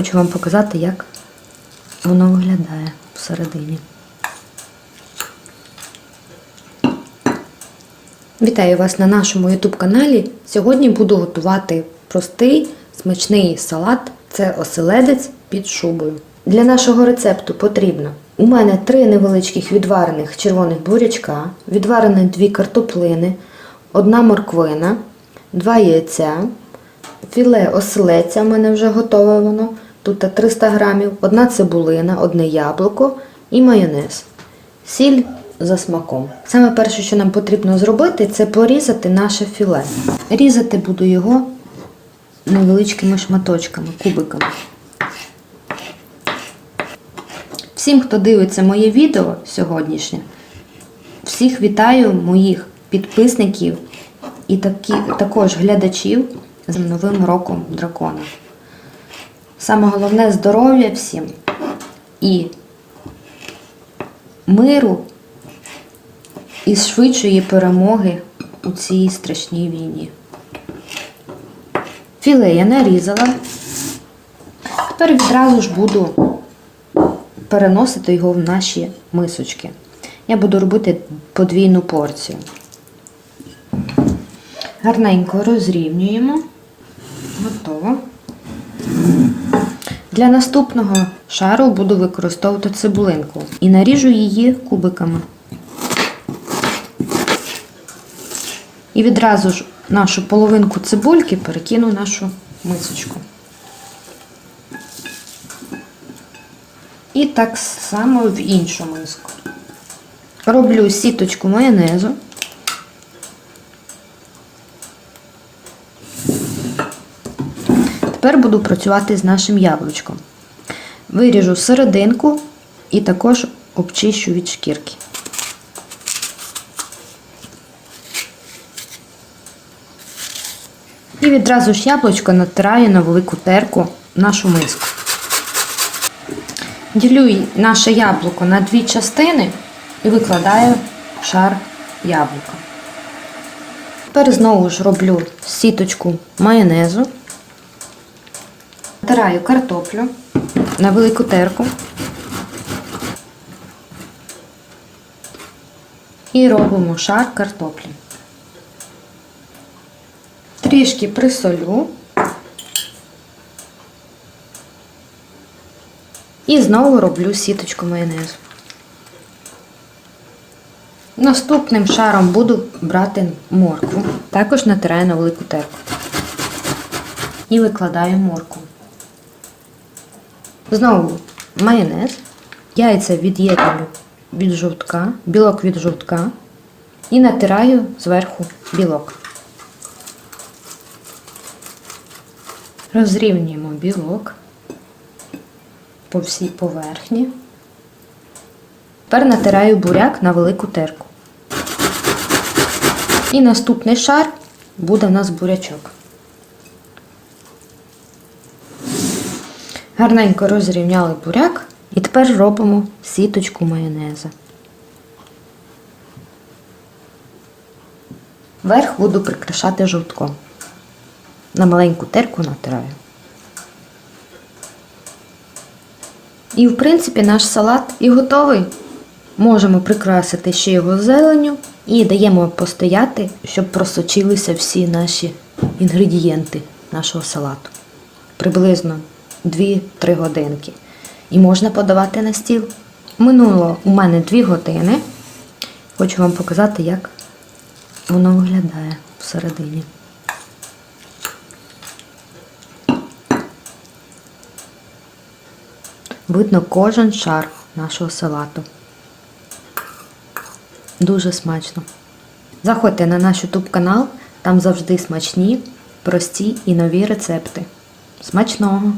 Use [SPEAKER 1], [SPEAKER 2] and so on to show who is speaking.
[SPEAKER 1] Хочу вам показати, як воно виглядає всередині. Вітаю вас на нашому YouTube каналі. Сьогодні буду готувати простий смачний салат. Це оселедець під шубою. Для нашого рецепту потрібно у мене три невеличких відварених червоних бурячка, відварені дві картоплини, одна морквина, два яйця, філе оселеця, в мене вже готове воно. Тут 300 грамів, одна цибулина, одне яблуко і майонез. Сіль за смаком. Саме перше, що нам потрібно зробити, це порізати наше філе. Різати буду його невеличкими шматочками, кубиками. Всім, хто дивиться моє відео сьогоднішнє, всіх вітаю моїх підписників і такі, також глядачів з Новим роком дракона. Саме головне здоров'я всім і миру і швидшої перемоги у цій страшній війні. Філе я нарізала. Тепер відразу ж буду переносити його в наші мисочки. Я буду робити подвійну порцію. Гарненько розрівнюємо. Готово. Для наступного шару буду використовувати цибулинку і наріжу її кубиками. І відразу ж нашу половинку цибульки перекину в нашу мисочку. І так само в іншу миску. Роблю сіточку майонезу. Тепер буду працювати з нашим яблучком. Виріжу серединку і також обчищу від шкірки. І відразу ж яблучко натираю на велику терку нашу миску. Ділю наше яблуко на дві частини і викладаю шар яблука. Тепер знову ж роблю сіточку майонезу. Натираю картоплю на велику терку. І робимо шар картоплі. Трішки присолю. І знову роблю сіточку майонезу. Наступним шаром буду брати моркву. Також натираю на велику терку. І викладаю моркву. Знову майонез. Яйця від'єдную від жовтка, білок від жовтка. І натираю зверху білок. Розрівнюємо білок по всій поверхні. Тепер натираю буряк на велику терку. І наступний шар буде у нас бурячок. Гарненько розрівняли буряк і тепер робимо сіточку майонеза. Верх буду прикрашати жовтком. На маленьку терку натираю. І, в принципі, наш салат і готовий. Можемо прикрасити ще його зеленню і даємо постояти, щоб просочилися всі наші інгредієнти нашого салату. Приблизно 2-3 годинки. І можна подавати на стіл. Минуло у мене 2 години. Хочу вам показати, як воно виглядає всередині. Видно кожен шар нашого салату. Дуже смачно. Заходьте на наш YouTube канал, там завжди смачні, прості і нові рецепти. Смачного!